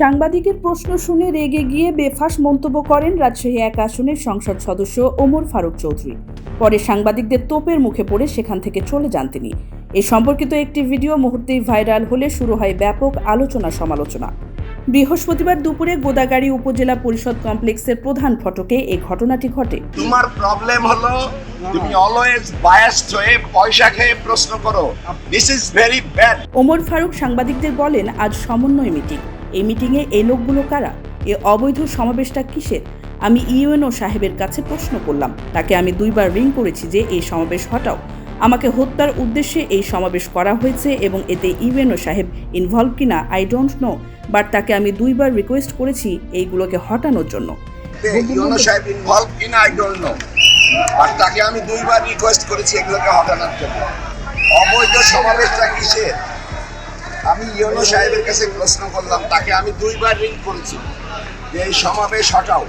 সাংবাদিকের প্রশ্ন শুনে রেগে গিয়ে বেফাস মন্তব্য করেন রাজশাহী এক আসনের সংসদ সদস্য ওমর ফারুক চৌধুরী। পরে সাংবাদিকদের তোপের মুখে পড়ে সেখান থেকে চলে যান তিনি। এ সম্পর্কিত একটি ভিডিও মুহূর্তেই ভাইরাল হলে শুরু হয় ব্যাপক আলোচনা সমালোচনা। বৃহস্পতিবার দুপুরে গোদাগাড়ি উপজেলা পরিষদ কমপ্লেক্সের প্রধান ফটকে এই ঘটনাটি ঘটে। তোমার প্রবলেম হলো তুমি অলওয়েজ বায়াসড হয়ে পয়সা খেয়ে প্রশ্ন করো। This is very bad Omar Faruk সাংবাদিকদের বলেন আজ সমন্বয় মিটিং। এই মিটিংয়ে এই লোকগুলো কারা? এ অবৈধ সমাবেশটা কিসের? আমি ইউএনও সাহেবের কাছে প্রশ্ন করলাম। তাকে আমি দুইবার রিং করেছি যে এই সমাবেশ হটাও। আমাকে হত্যার উদ্দেশ্যে এই সমাবেশ করা হয়েছে এবং এতে ইউএনও সাহেব ইনভলভ কিনা আই ডোন্ট নো বাট তাকে আমি দুইবার রিকোয়েস্ট করেছি এইগুলোকে হটানোর জন্য। তাকে আমি দুইবার রিকোয়েস্ট করেছি এগুলোকে হটানোর জন্য। অবৈধ সমাবেশটা কিসের? আমি ইউনো সাহেবের কাছে প্রশ্ন করলাম তাকে আমি দুইবার রিং করেছি যে এই সমাবেশ হটাও।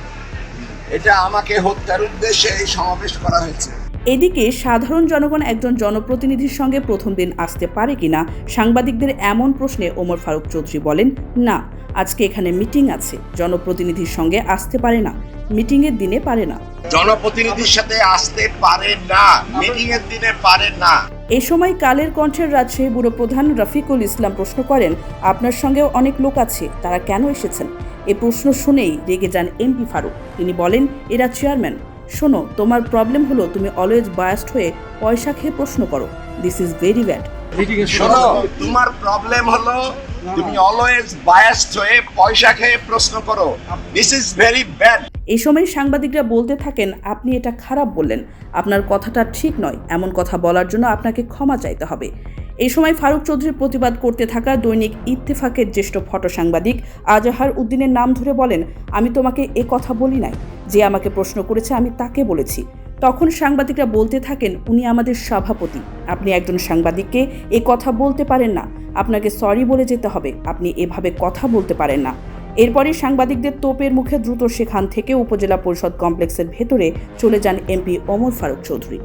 এটা আমাকে হত্যার উদ্দেশ্যে এই সমাবেশ করা হয়েছে। এদিকে সাধারণ জনগণ একজন জনপ্রতিনিধির সঙ্গে প্রথম দিন আসতে পারে কিনা সাংবাদিকদের এমন প্রশ্নে ওমর ফারুক চৌধুরী বলেন না আজকে এখানে মিটিং আছে জনপ্রতিনিধির সঙ্গে আসতে পারে না মিটিংয়ের দিনে পারে না। জনপ্রতিনিধির সাথে আসতে পারে না মিটিং এর দিনে পারে না। এ সময় কালের কণ্ঠের রাজশাহী ব্যুরো প্রধান রফিকুল ইসলাম প্রশ্ন করেন, আপনার সঙ্গেও অনেক লোক আছে, তারা কেন এসেছেন? এ প্রশ্ন শুনেই রেগে যান এমপি ফারুক। তিনি বলেন, এরা চেয়ারম্যান। শোনো, তোমার প্রবলেম হলো তুমি অলওয়েজ বায়াস্ট হয়ে পয়সা খেয়ে প্রশ্ন করো। দিস ইজ ভেরি ব্যাড শোনো তোমার প্রবলেম হলো তুমি অলওয়েজ বায়াসড হয়ে পয়সা খেয়ে প্রশ্ন করো। দিস ইজ ভেরি ব্যাড এই সময় সাংবাদিকরা বলতে থাকেন আপনি এটা খারাপ বললেন। আপনার কথাটা ঠিক নয়। এমন কথা বলার জন্য আপনাকে ক্ষমা চাইতে হবে। এই সময় ফারুক চৌধুরী প্রতিবাদ করতে থাকা দৈনিক ইত্তেফাকের জ্যেষ্ঠ ফটো সাংবাদিক আজাহার উদ্দিনের নাম ধরে বলেন আমি তোমাকে এ কথা বলি নাই। যে আমাকে প্রশ্ন করেছে আমি তাকে বলেছি। তখন সাংবাদিকরা বলতে থাকেন, উনি আমাদের সভাপতি। আপনি একজন সাংবাদিককে এ কথা বলতে পারেন না। আপনাকে সরি বলে যেতে হবে। আপনি এভাবে কথা বলতে পারেন না। এরপরে সাংবাদিকদের তোপের মুখে দ্রুত সেখান থেকে উপজেলা পরিষদ কমপ্লেক্সের ভেতরে চলে যান এমপি অমর ফারুক চৌধুরী।